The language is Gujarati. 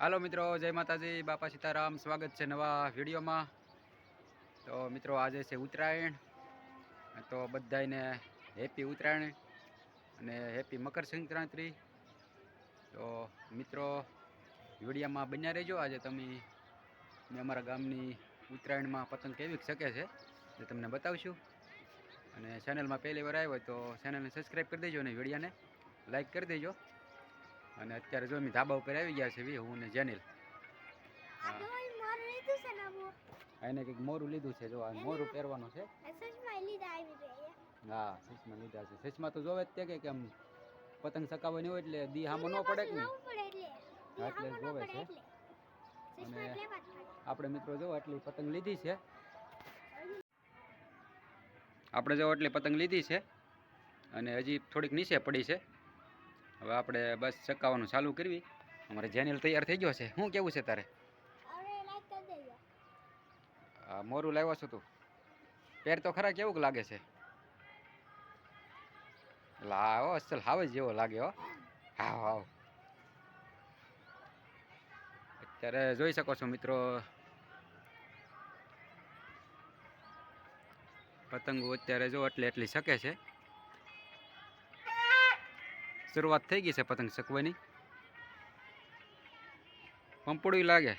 હાલો મિત્રો, જય માતાજી, બાપા સીતારામ, સ્વાગત છે નવા વિડીયોમાં. તો મિત્રો, આજે છે ઉત્તરાયણ. તો બધાને હેપી ઉત્તરાયણ અને હેપી મકર સંક્રાંતિ. તો મિત્રો, વિડીયામાં બન્યા રહેજો. આજે તમે મેં અમારા ગામની ઉત્તરાયણમાં પતંગ કેવી શકે છે, એ તમને બતાવશું. અને ચેનલમાં પહેલી વાર આવ્યો હોય તો ચેનલને સબસ્ક્રાઈબ કરી દેજો અને વિડીયાને લાઈક કરી દેજો. અને અત્યારે જો અમે ધાબા ઉપર આવી ગયા છે હું ને જેનિલ. એને કંઈક મોરું લીધું છે જો આ મોરું પહેરવાનું છે. હા સચમાં લીધા છે. સચમાં તો જોવે જ તે કે કેમ પતંગ ચકાવવાની હોય એટલે દી હામો ન પડે કે એટલે. આમાં જોવે છે. અને. આપણે મિત્રો જો આટલી પતંગ લીધી છે. આપણે જો આટલી પતંગ લીધી છે અને હજી થોડીક નીચે પડી છે. હવે આપણે બસ ચકાવવાનું ચાલુ કરવી. અમારે જેનિલ તૈયાર થઈ ગયો છે. શું કેવું છે તારે? મોરું લાવ્યો છું તું. પેર તો ખરા કેવું લાગે છે? લાવો અસલ હાવ જેવો લાગે હો. હાવ હાવ. અત્યારે જોઈ શકો છો મિત્રો. પતંગો અત્યારે જો એટલે એટલી શકે છે. શરૂઆત થઈ ગઈ છે પતંગ શકવાની પંપડું લાગે.